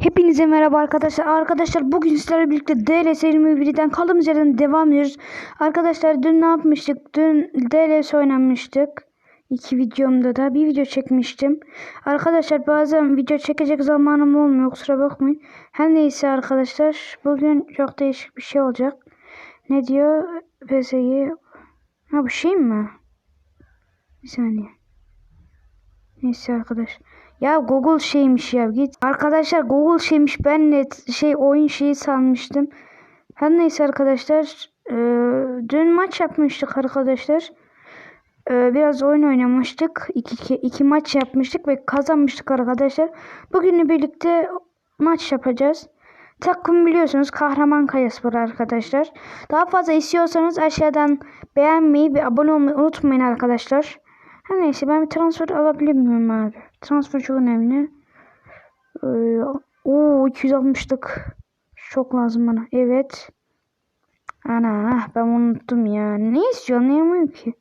Hepinize merhaba arkadaşlar. Arkadaşlar bugün sizlerle birlikte DLS 21'den kaldığımız yerden devam ediyoruz. Arkadaşlar dün ne yapmıştık? Dün DLS oynamıştık. İki videomda da bir video çekmiştim. Arkadaşlar bazen video çekecek zamanım olmuyor. Kusura bakmayın. Her neyse arkadaşlar. Bugün çok değişik bir şey olacak. Ne diyor? PSG. Ha bu şey mi? Bir saniye. Neyse arkadaş. Ya Google şeymiş ya git. Arkadaşlar Google şeymiş ben net şey oyun şeyi sanmıştım. Her neyse arkadaşlar. eee, dün maç yapmıştık arkadaşlar. Eee, biraz oyun oynamıştık. İki, iki, iki maç yapmıştık ve kazanmıştık arkadaşlar. Bugünle birlikte maç yapacağız. Takım biliyorsunuz Kahraman Kayaspor arkadaşlar. Daha fazla istiyorsanız aşağıdan beğenmeyi ve abone olmayı unutmayın arkadaşlar. Her neyse ben bir transfer alabilir miyim abi? Transfer çok önemli. Ee, oo 260'lık. Çok lazım bana. Evet. Ana ben unuttum ya. Ne istiyor anlayamıyorum ki.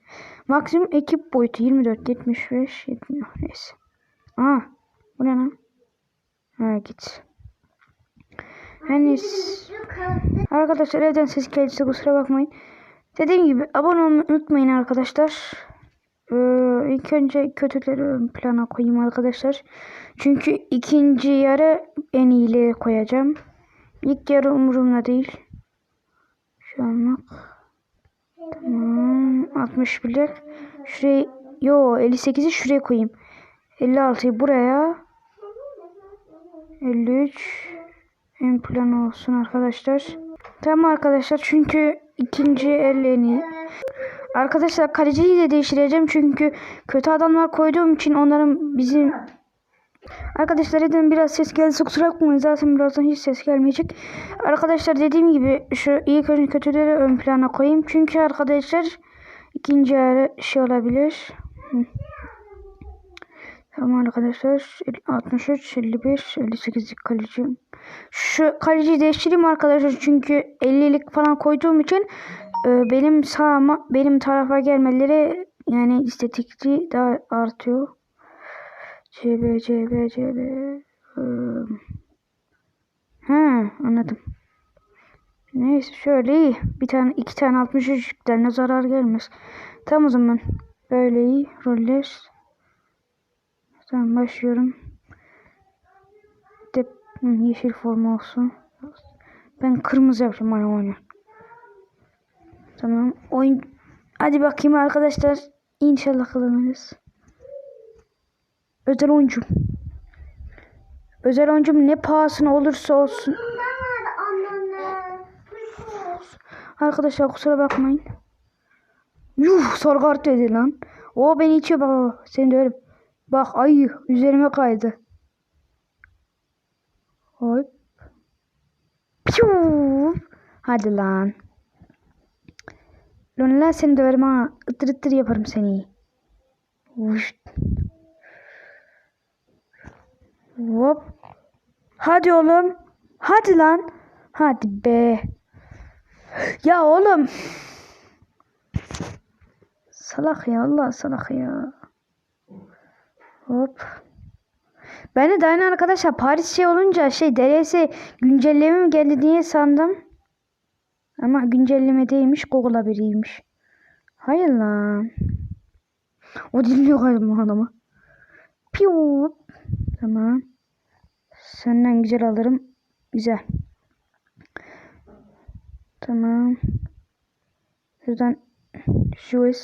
Maksimum ekip boyutu 24, 75, 70. Neyse. Aa bu ne lan? Ha git. Her. Arkadaşlar evden ses gelirse kusura bakmayın. Dediğim gibi abone olmayı unutmayın arkadaşlar. Ee, ilk önce kötüleri ön plana koyayım arkadaşlar. Çünkü ikinci yarı en iyileri koyacağım. İlk yarı umurumda değil. Şu anlık. Tamam. 61'ler. Şuraya yo 58'i şuraya koyayım. 56'yı buraya. 53 en plan olsun arkadaşlar. Tamam arkadaşlar çünkü ikinci el en iyi. Arkadaşlar kaleciyi de değiştireceğim çünkü kötü adamlar koyduğum için onların bizim Arkadaşlar dedim biraz ses geldi kusura bakmayın zaten birazdan hiç ses gelmeyecek. Arkadaşlar dediğim gibi şu ilk önce kötüleri ön plana koyayım. Çünkü arkadaşlar ikinci yarı şey olabilir. Tamam arkadaşlar 63, 55, 58 kaleci. Şu kaleciyi değiştireyim arkadaşlar çünkü 50'lik falan koyduğum için benim sağıma benim tarafa gelmeleri yani istatikçi daha artıyor. CB CB CB Ha anladım. Neyse şöyle iyi. Bir tane iki tane 63'lerine zarar gelmez. Tamam o zaman. Böyle iyi. Roller. Tamam başlıyorum. De Hı, yeşil forma olsun. Ben kırmızı yapacağım oyunu. Tamam. Oyun. Hadi bakayım arkadaşlar. İnşallah kazanırız. Özel oyuncum. Özel oyuncum ne pahasına olursa olsun. Arkadaşlar kusura bakmayın. Yuh sargart dedi lan. O beni içiyor bak. Seni döverim. Bak ay üzerime kaydı. Hop. Piu. Hadi lan. Lan seni döverim ha. Itır ıtır yaparım seni. Vuş. Hop. Hadi oğlum. Hadi lan. Hadi be. Ya oğlum. Salak ya Allah salak ya. Hop. Ben de daha arkadaşlar Paris şey olunca şey DLS güncelleme mi geldi diye sandım. Ama güncelleme değilmiş Google haberiymiş. Hayır lan. O dinliyor galiba adamı. Piu. Tamam. Senden güzel alırım. Güzel. Tamam. Şuradan Juice.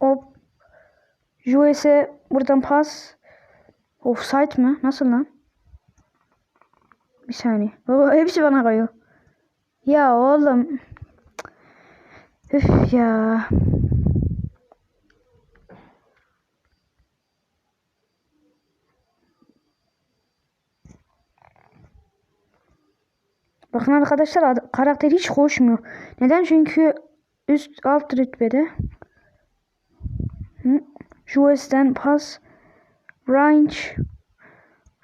Hop. Juice'e buradan pas. Offside mı? Nasıl lan? Bir saniye. Baba hepsi bana kayıyor. Ya oğlum. Üf ya. Bakın arkadaşlar ad- karakter hiç koşmuyor. Neden? Çünkü üst alt rütbede. Jues'ten pas. Range.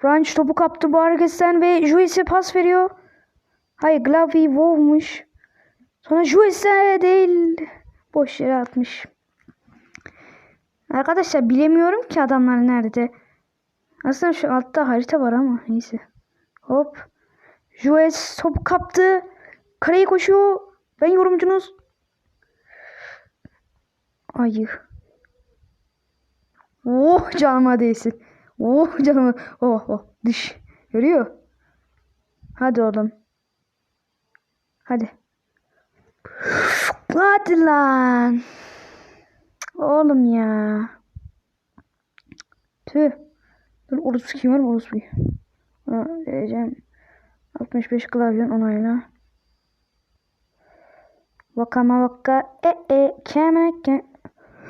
Range topu kaptı Vargas'tan ve Jues'e pas veriyor. Hayır Glavi Wow'muş. Sonra Jues'e değil. Boş yere atmış. Arkadaşlar bilemiyorum ki adamlar nerede. Aslında şu altta harita var ama neyse. Hop. Juez top kaptı. Kaleye koşuyor. Ben yorumcunuz. Ayı. Oh canıma değsin. Oh canıma. Oh oh. Düş. Görüyor. Hadi oğlum. Hadi. Hadi lan. Oğlum ya. Tüh. Dur orospu kim var mı orospu? Ona vereceğim. 65 klavyen onayla. Vakama vaka e e keme ke.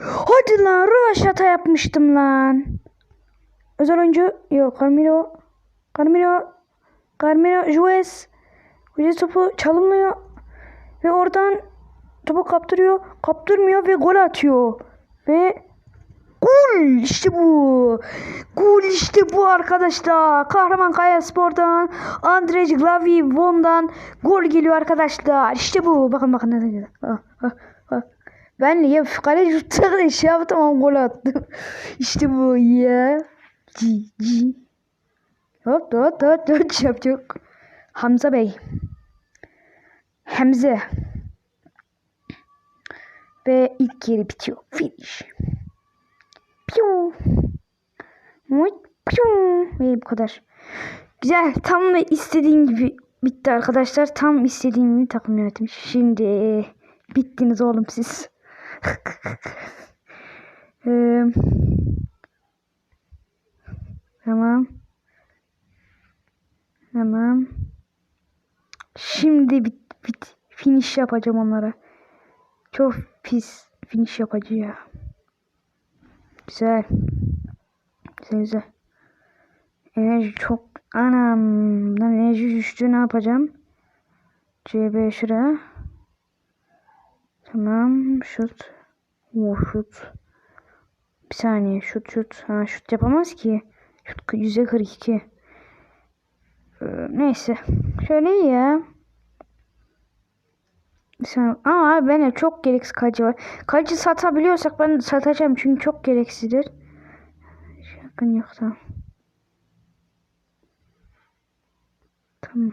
Hadi lan rövaşata yapmıştım lan. Özel oyuncu yok Carmelo. Carmelo. Carmelo Juez. Juez topu çalımlıyor. Ve oradan topu kaptırıyor. Kaptırmıyor ve gol atıyor. Ve Gol işte bu. Gol işte bu arkadaşlar. Kahraman Kaya Spor'dan Andrej Glavivon'dan gol geliyor arkadaşlar. İşte bu. Bakın bakın ne güzel. Ah, ah, ah. Ben ya kaleci tuttu şey yaptım ama gol attım. işte bu ya. Ci ci. Hop hop hop hop yapacak. Hamza Bey. Hamza. Ve ilk yeri bitiyor. Finish. Piu. Piu. Ve bu kadar. Güzel. Tam da istediğim gibi bitti arkadaşlar. Tam istediğim gibi takım yönetim. Şimdi bittiniz oğlum siz. Tamam. Tamam. Şimdi bit, bit, finish yapacağım onlara. Çok pis finish yapacağım. Güzel. Güzel güzel. Enerji çok anam. Lan enerji düştü ne yapacağım? CB şuraya. Tamam şut. Oh şut. Bir saniye şut şut. Ha şut yapamaz ki. Şut yüzde 42. Neyse. Şöyle ya. Ama bende çok gereksiz kaleci var. Kaleci satabiliyorsak ben satacağım çünkü çok gereksizdir. Şakın yok tamam. Tamam.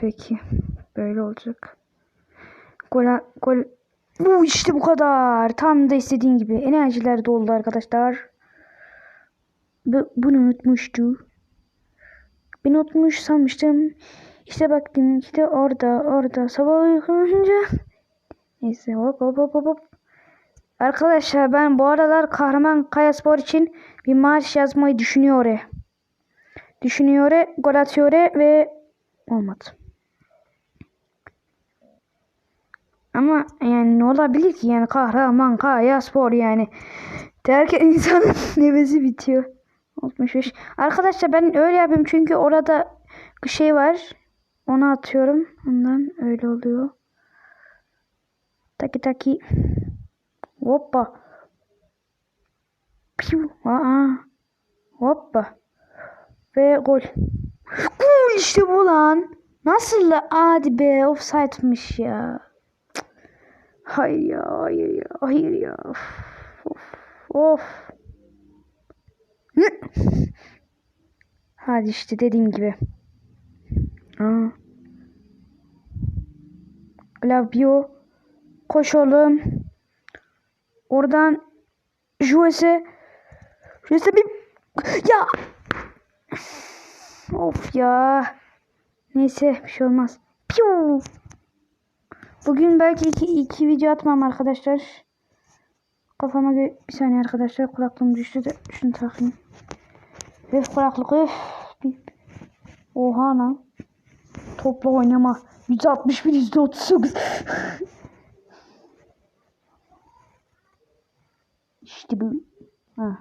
Peki. Böyle olacak. Gol, gol. Bu işte bu kadar. Tam da istediğin gibi. Enerjiler doldu arkadaşlar. Bu, bunu unutmuştu. Ben unutmuş sanmıştım. İşte baktım ki de orada orada sabah uykunca. Neyse hop hop hop hop. Arkadaşlar ben bu aralar Kahraman Kayaspor için bir marş yazmayı düşünüyorum. Düşünüyor, gol atıyor ve olmadı. Ama yani ne olabilir ki yani kahraman kaya spor yani. Derken insanın nefesi bitiyor. 65. Arkadaşlar ben öyle yapayım çünkü orada bir şey var. Onu atıyorum. Ondan öyle oluyor. Taki taki. Hoppa. Piu. Aa. Hoppa. Ve gol. Gol işte bu lan. Nasıl la? Hadi be offside'mış ya. Hayır ya, hayır ya, hayır ya. Of, of, of. Hadi işte dediğim gibi. Aa. Glavio. Koş oğlum. Oradan Jues'e Jues'e bir ya Of ya. Neyse bir şey olmaz. Piu. Bugün belki iki, iki video atmam arkadaşlar. Kafama bir, bir saniye arkadaşlar kulaklığım düştü de şunu takayım. Öf kulaklık öf. Oha lan. Topla oynama. 161 139. işte bu. Ha.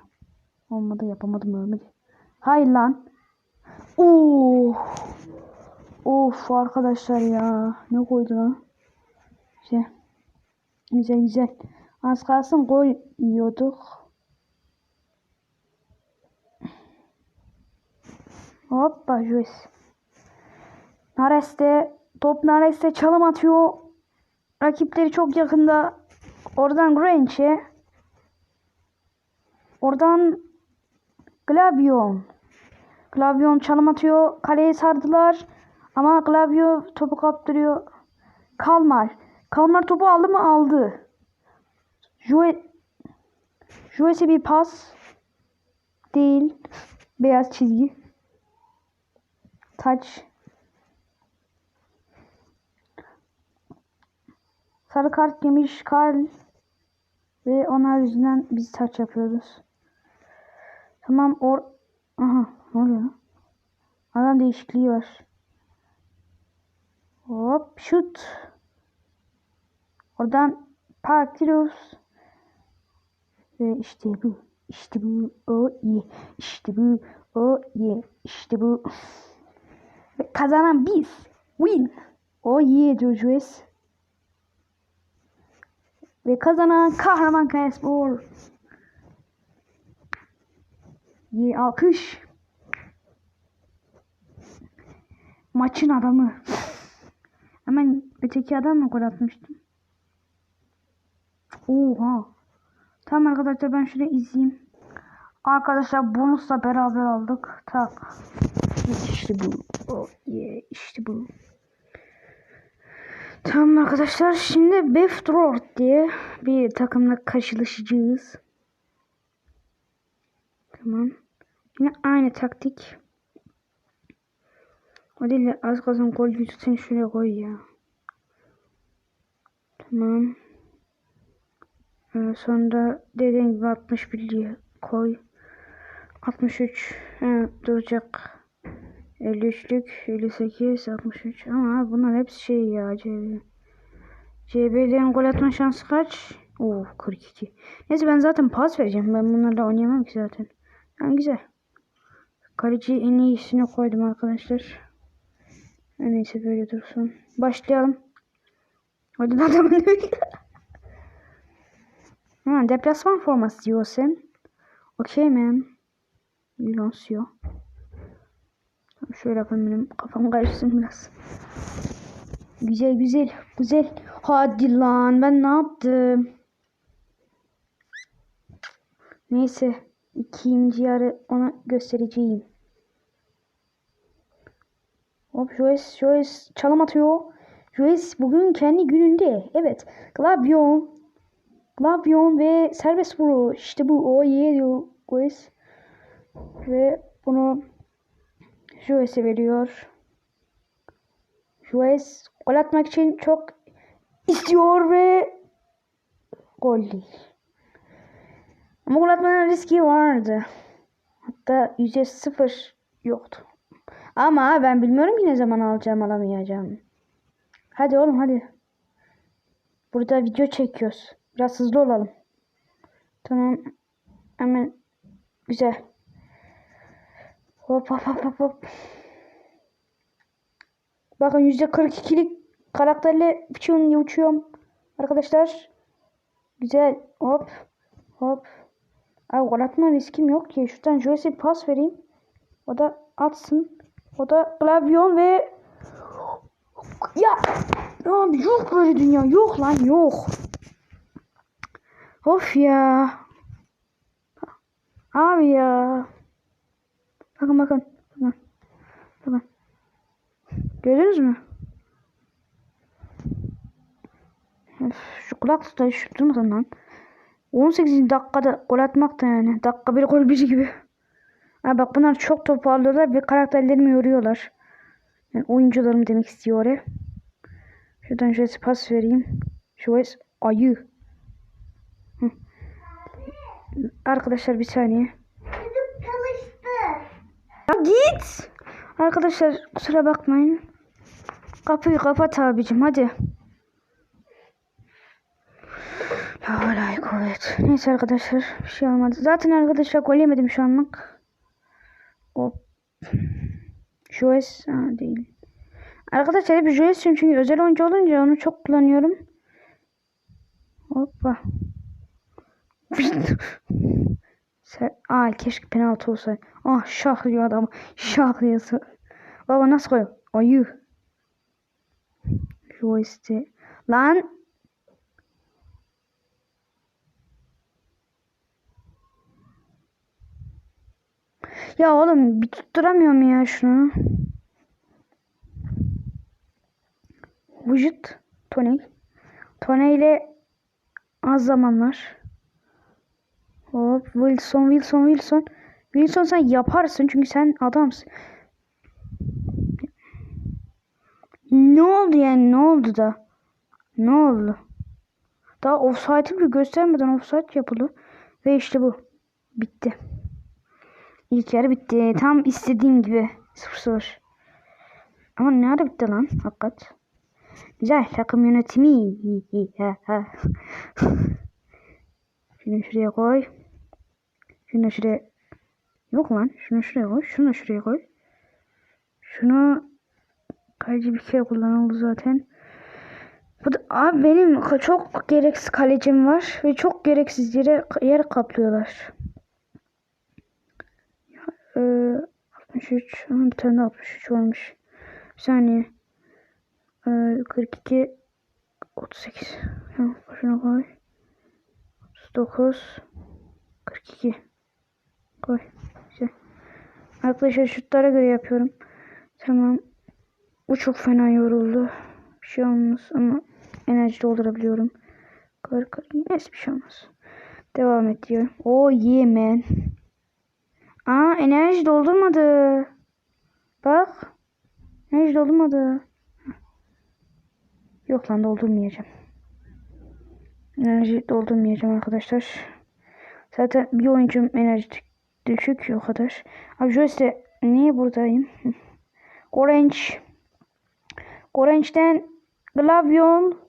Olmadı yapamadım ölmedi. Hayır lan. Oh. Of arkadaşlar ya. Ne koydu lan? Şey. Güzel güzel. Az kalsın gol yiyorduk. Hoppa Juiz. Nares'te top Nares'te çalım atıyor. Rakipleri çok yakında. Oradan Grange'e. Oradan Glavion. Glavion çalım atıyor. Kaleye sardılar. Ama Glavio topu kaptırıyor. Kalmar. Kalmar topu aldı mı? Aldı. Jue Jues'e bir pas. Değil. Beyaz çizgi. Taç. Sarı kart yemiş Karl. Ve onlar yüzünden biz taç yapıyoruz. Tamam or... Aha ne oluyor? Adam değişikliği var. Hop şut. Oradan partiyoruz. Ve işte bu. İşte bu. O ye. İşte bu. O ye. İşte bu. Kazanan biz. Win. O diyor Juez. Ve kazanan Kahraman Kayaspor. Ye alkış. Maçın adamı. Hemen öteki adam mı gol atmıştım? Oha. Tamam arkadaşlar ben şurayı izleyeyim. Arkadaşlar bonusla beraber aldık. Tak. İşte bu. Oh yeah, işte bu. Tamam arkadaşlar şimdi Befdrort diye bir takımla karşılaşacağız. Tamam. Yine aynı taktik. O değil de az kalsın gol yüzü sen şuraya koy ya. Tamam. Ee, sonra dediğim gibi 61 diye koy. 63 he, duracak. 53'lük 58 63 ama bunlar hepsi şey ya CB. CB'lerin gol atma şansı kaç? Oo 42. Neyse ben zaten pas vereceğim. Ben bunlarla oynayamam ki zaten. Yani güzel. Kaleci en iyisini koydum arkadaşlar. Neyse böyle dursun. Başlayalım. Hadi adamın. Ha, deplasman forması diyorsun. Okey man. Lansıyor. Şöyle yapayım benim kafam karışsın biraz. Güzel güzel güzel. Hadi lan ben ne yaptım? Neyse. ikinci yarı ona göstereceğim. Hop Joyce, Joyce çalım atıyor. Joyce bugün kendi gününde. Evet. Glavion. Glavion ve serbest vuruş. İşte bu. O iyi diyor Joyce. Ve bunu Joyce'e veriyor. Joyce gol atmak için çok istiyor ve gol değil. Ama gol atmanın riski vardı. Hatta yüzde sıfır yoktu. Ama ben bilmiyorum ki ne zaman alacağım alamayacağım. Hadi oğlum hadi. Burada video çekiyoruz. Biraz hızlı olalım. Tamam. Hemen güzel. Hop hop hop hop. Bakın yüzde 42'lik karakterle uçuyorum diye uçuyorum. Arkadaşlar. Güzel. Hop. Hop. Abi gol atma riskim yok ki. Şuradan Joyce'e pas vereyim. O da atsın. O da Glavion ve ya abi yok böyle dünya. Yok lan yok. Of ya. Abi ya. Bakın bakın. Bakın. Bakın. Gördünüz mü? Şu kulaklıkta şu durmadan lan. 18. dakikada gol atmak yani. Dakika bir gol bir gibi. Ha bak bunlar çok top alıyorlar ve karakterlerimi yoruyorlar. Yani oyuncularım demek istiyor oraya. Şuradan şöyle pas vereyim. Şöyle ayı. Hı. Arkadaşlar bir saniye. Ya git. Arkadaşlar kusura bakmayın. Kapıyı kapat abicim hadi. La havle kuvvet. Neyse arkadaşlar bir şey olmadı. Zaten arkadaşlar gol yemedim şu anlık. Hop. Joes değil. Arkadaşlar hep Joes çünkü özel oyuncu olunca onu çok kullanıyorum. Hoppa. Aa keşke penaltı olsaydı. Ah şah diyor adam. Şah yazı. Baba nasıl koyuyor? Ayı. Joystick. Lan. Ya oğlum bir tutturamıyorum ya şunu. Vücut. Tony. Tony ile az zamanlar. Hop Wilson Wilson Wilson. Wilson sen yaparsın çünkü sen adamsın. Ne oldu yani ne oldu da? Ne oldu? Daha offside'ı bile göstermeden offside yapıldı. Ve işte bu. Bitti. İlk yarı bitti. Tam istediğim gibi. 0-0. Ama ne ara bitti lan? Hakikat. Güzel. Takım yönetimi. Şunu şuraya koy. Şunu şuraya. Yok lan. Şunu şuraya koy. Şunu şuraya koy. Şunu kaleci bir kere kullanıldı zaten. Bu da, abi benim çok gereksiz kalecim var ve çok gereksiz yere yer kaplıyorlar. Ee, 63. Aha, bir tane de 63 varmış. Bir saniye. Ee, 42 38. Tamam, şuna koy. 39 42 Koy. Arkadaşlar şutlara göre yapıyorum. Tamam. Bu çok fena yoruldu. Bir şey olmaz ama enerji doldurabiliyorum. Kar kar. Neyse bir şey olmaz. Devam et diyor. Oh yeah man. Aa enerji doldurmadı. Bak. Enerji doldurmadı. Yok lan doldurmayacağım. Enerji doldurmayacağım arkadaşlar. Zaten bir oyuncum enerji düşük o kadar. Abi şöyle niye buradayım? Orange. Orange'den Glavyon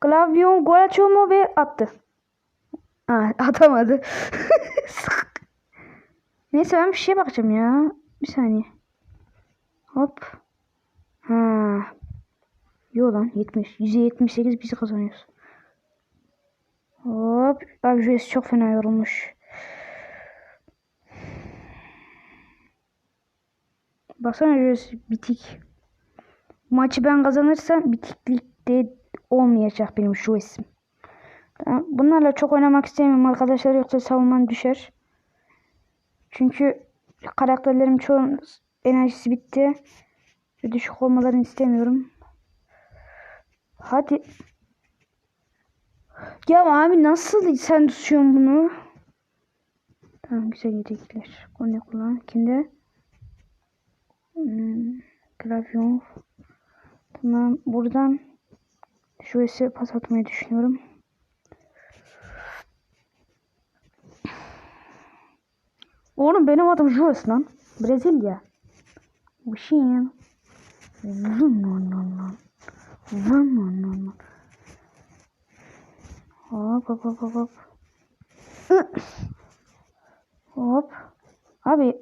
Glavyon gol atıyor mu ve attı. Aa, atamadı. Neyse ben bir şeye bakacağım ya. Bir saniye. Hop. Ha. Yo lan 70. %78 bizi kazanıyoruz. Hop. Abi Jesse çok fena yorulmuş. Baksana Jesse bitik. Maçı ben kazanırsam bitiklikte olmayacak benim şu isim. Bunlarla çok oynamak istemiyorum arkadaşlar yoksa savunman düşer. Çünkü karakterlerim çoğun enerjisi bitti. Düşük olmalarını istemiyorum. Hadi. Ya abi nasıl sen tutuyorsun bunu? Tamam güzel yedekler. O ne kullan? Kimde? Hmm, Gravyon. Tamam buradan şurası pas atmayı düşünüyorum. Oğlum benim adım Jules lan. Brezilya. Uşuyum. Vum vum vum vum. Vum vum vum. Hop hop hop hop hop. Hop. Abi.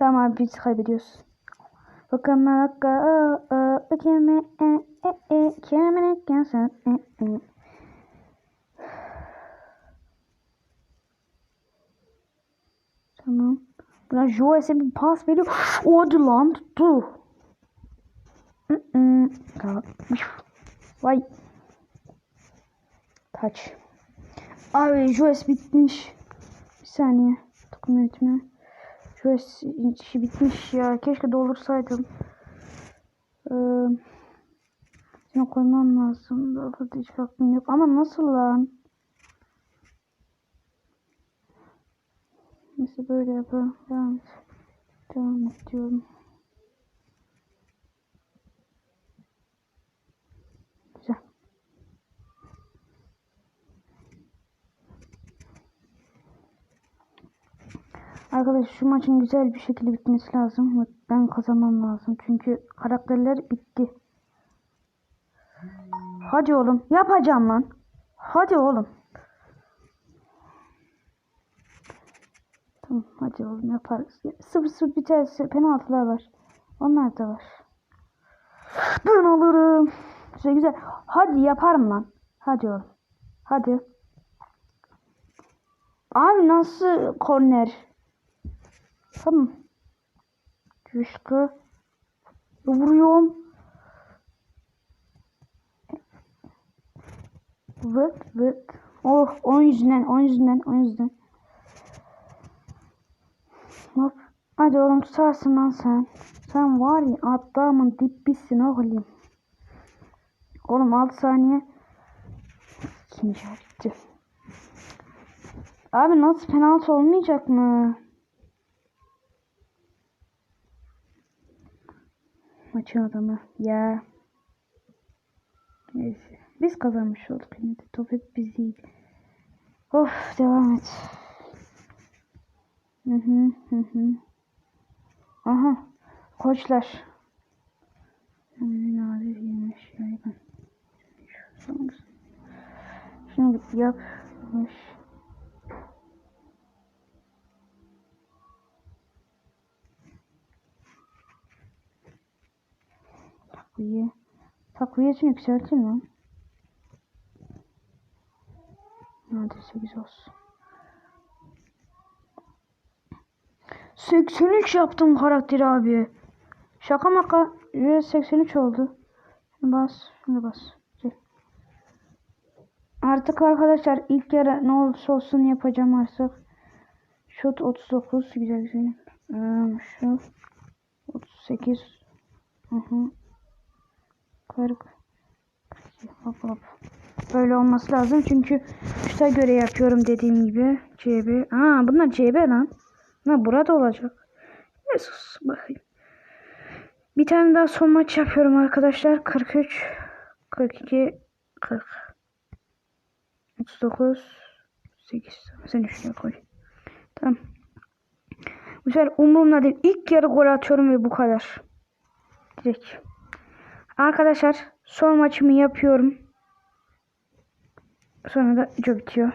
Tamam abi biz kaybediyoruz. Bakın maka kime e e e kime gelsin e e. Tamam. Lan Joes'e bir pas veriyor. O hadi lan tuttu. Vay. Taç. Abi Joes bitmiş. Bir saniye. Takım yönetimi. Joes işi bitmiş ya. Keşke doldursaydım. Ee, seni koymam lazım. Burada hiç aklım yok. Ama nasıl lan? Neyse böyle yapalım. Devam et. Devam et. Arkadaşlar şu maçın güzel bir şekilde bitmesi lazım. Ben kazanmam lazım. Çünkü karakterler bitti. Hadi oğlum. Yapacağım lan. Hadi oğlum. Tamam hadi oğlum yaparız. Sıfır sıfır biterse penaltılar var. Onlar da var. Ben alırım. Güzel güzel. Hadi yaparım lan. Hadi oğlum. Hadi. Abi nasıl korner? Tamam. Coşku. Vuruyorum. Vıt vıt. Oh 10 yüzünden 10 yüzünden 10 yüzünden. Hop. Hadi oğlum tutarsın lan sen. Sen var ya adamın dippisin oğlum. Oğlum 6 saniye. İkinci bitti. Abi nasıl penaltı olmayacak mı? Maçın adamı. Ya. Neyse. Biz kazanmış olduk yine de. Top hep biz değil. Of devam et. Hı hı hı hı. Aha. Koçlar. Nadir yemiş yaygın. Şimdi yap. Yavaş. Takviye. Takviyesini yükseltin lan. Hadi 8 olsun. 83 yaptım karakteri abi. Şaka maka 183 oldu. Şimdi bas, şimdi bas. Artık arkadaşlar ilk yarı ne olursa olsun yapacağım artık. Şut 39 güzel güzel. Ee, şu 38 Hı hı. 40 42 hop hop. Böyle olması lazım çünkü şuta göre yapıyorum dediğim gibi. CB. Aa bunlar CB lan. Ha burada olacak. Yesus bakayım. Bir tane daha son maç yapıyorum arkadaşlar. 43 42 40 39 8 Sen şuraya koy. Tamam. Bu sefer umurumda değil. İlk yarı gol atıyorum ve bu kadar. Direkt. Arkadaşlar son maçımı yapıyorum. Sonra da video bitiyor.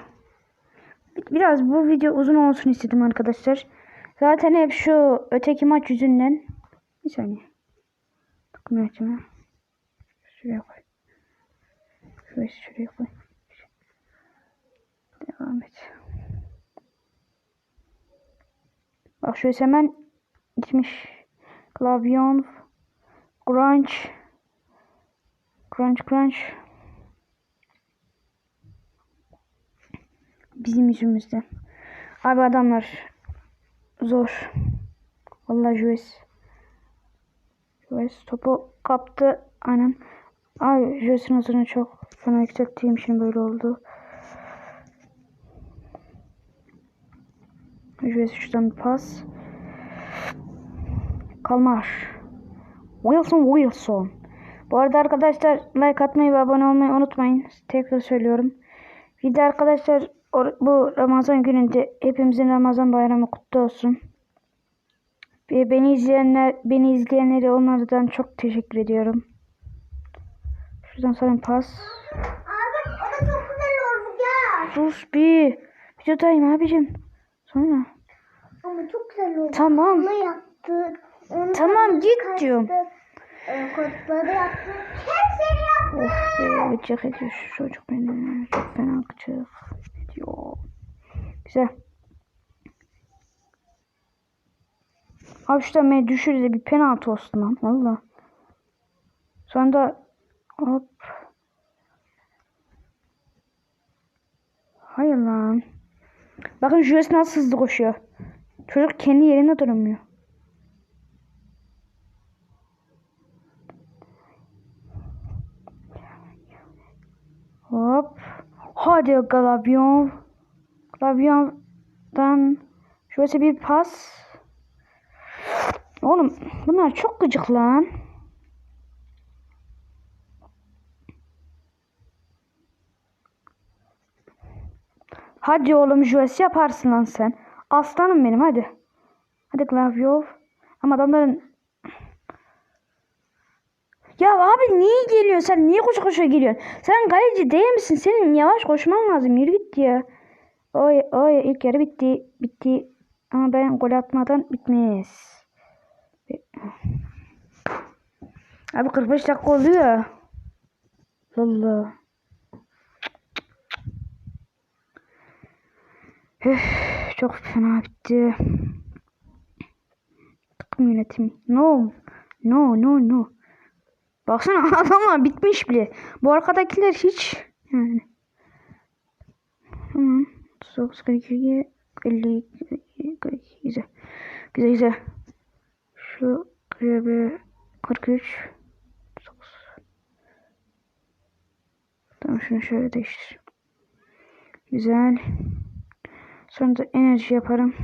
Biraz bu video uzun olsun istedim arkadaşlar. Zaten hep şu öteki maç yüzünden. Bir saniye. Takım yönetimi. Şuraya koy. Şurayı şuraya koy. Devam et. Bak şöyle hemen gitmiş. Klavyon. Grunge. Crunch crunch. Bizim yüzümüzden. Abi adamlar zor. Vallahi Jules. Jules topu kaptı. Anam. Abi Jules'in hızını çok fena yükselttiğim için böyle oldu. Jules şuradan bir pas. Kalmar. Wilson Wilson. Bu arada arkadaşlar like atmayı ve abone olmayı unutmayın. Tekrar söylüyorum. Bir de arkadaşlar bu Ramazan gününde hepimizin Ramazan bayramı kutlu olsun. Ve beni izleyenler, beni izleyenleri onlardan çok teşekkür ediyorum. Şuradan sana pas. Abi o da çok güzel oldu ya. Sus bir. Videodayım abicim. Sonra. Ama çok güzel oldu. Tamam. Onu yaptık. Onu Tamam, git kaçtık. diyorum. Ee, kodları yaptık. Hepsini yaptık. Of be gıcık ediyor şu çocuk beni. Çok fena gıcık ediyor. Güzel. Abi şuradan beni düşür de bir penaltı olsun lan. Valla. Sonra da hop. Hayır lan. Bakın Jules nasıl hızlı koşuyor. Çocuk kendi yerinde duramıyor. Hop. Hadi Galabion. Galabion'dan şöyle bir pas. Oğlum bunlar çok gıcık lan. Hadi oğlum Jules yaparsın lan sen. Aslanım benim hadi. Hadi Glaviov. Ama adamların ya abi niye geliyorsun sen? Niye koşu koşu geliyorsun? Sen kaleci değil misin? Senin yavaş koşman lazım. Yürü git ya. Oy oy ilk yarı bitti. Bitti. Ama ben gol atmadan bitmez. Abi 45 dakika oluyor. Allah. Çok fena bitti. Takım yönetimi. No. No no no. Baksana adamlar bitmiş bile. Bu arkadakiler hiç yani. Tamam. 39 42 52 42 güzel. Güzel güzel. Şu bir 43. Tamam şunu şöyle değiştir. Güzel. Sonra da enerji yaparım.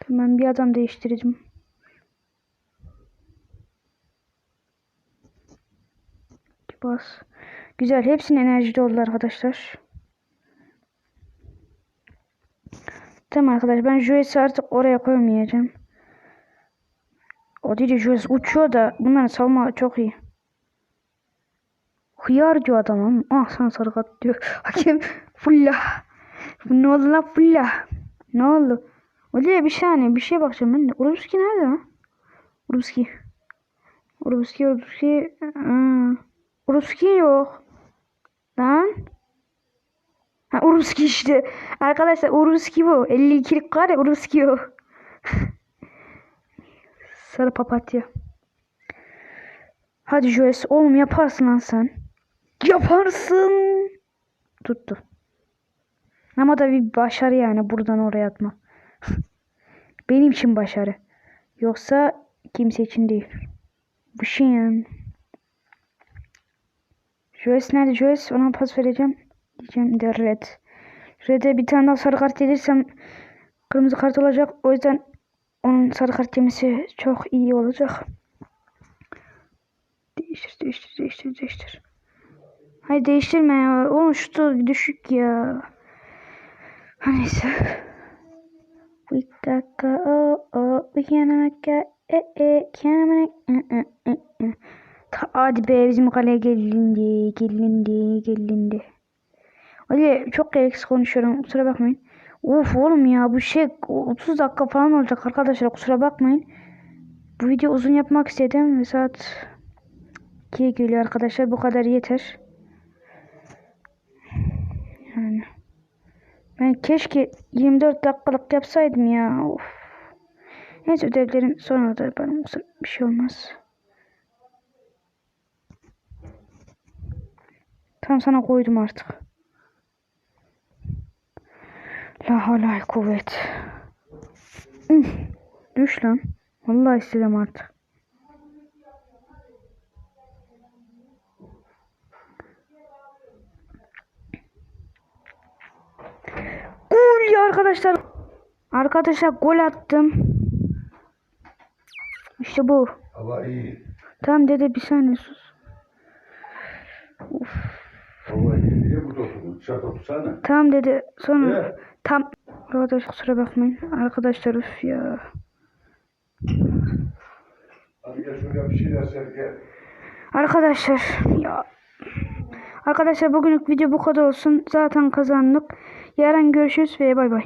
Tamam bir adam değiştireceğim. Bas. Güzel. Hepsinin enerji doldu arkadaşlar. Tamam arkadaşlar ben Joyce'i artık oraya koymayacağım. O değil de uçuyor da bunların savunma çok iyi. Hıyar diyor adam ama. Ah sana sarı kart diyor. Hakem fulla. Ne oldu lan fulla? Ne oldu? Öyle bir saniye bir şeye bakacağım ben de. Urubski nerede lan? Urubski. Urubski Urubski. Aa. Urubski yok. Lan. Ha Urubski işte. Arkadaşlar Urubski bu. 52'lik var ya Urubski o. Sarı papatya. Hadi Joyce oğlum yaparsın lan sen. Yaparsın. Tuttu. Ama da bir başarı yani buradan oraya atma. Benim için başarı. Yoksa kimse için değil. Bu şey yani. Joyce nerede Joyce? Ona pas vereceğim. Diyeceğim de red. Red'e bir tane daha sarı kart yedirsem kırmızı kart olacak. O yüzden onun sarı kart yemesi çok iyi olacak. Değiştir, değiştir, değiştir, değiştir. Hayır değiştirme ya. Oğlum şu düşük ya. Ha, Neyse. We got go, oh, oh, we can make it, eh, eh, Hadi be bizim kaleye gelindi, gelindi, gelindi. Öyle çok gereksiz konuşuyorum kusura bakmayın. Of oğlum ya bu şey 30 dakika falan olacak arkadaşlar kusura bakmayın. Bu video uzun yapmak istedim ve saat 2'ye geliyor arkadaşlar bu kadar yeter. Yani ben keşke 24 dakikalık yapsaydım ya. Of. Neyse ödevlerim sonra da yaparım. Bir şey olmaz. Tam sana koydum artık. La havle kuvvet. Üf, Düş lan. Vallahi istedim artık. Gol ya arkadaşlar. Arkadaşlar gol attım. İşte bu. Hava iyi. Tamam dede bir saniye sus. İyi. Burada? Dışarıda otursana. Tamam dede sonra Evet. tam arkadaşlar kusura bakmayın. Arkadaşlar üf ya. Hadi gel şuraya bir şeyler ser gel. Arkadaşlar ya Arkadaşlar bugünlük video bu kadar olsun. Zaten kazandık. Yarın görüşürüz ve bay bay.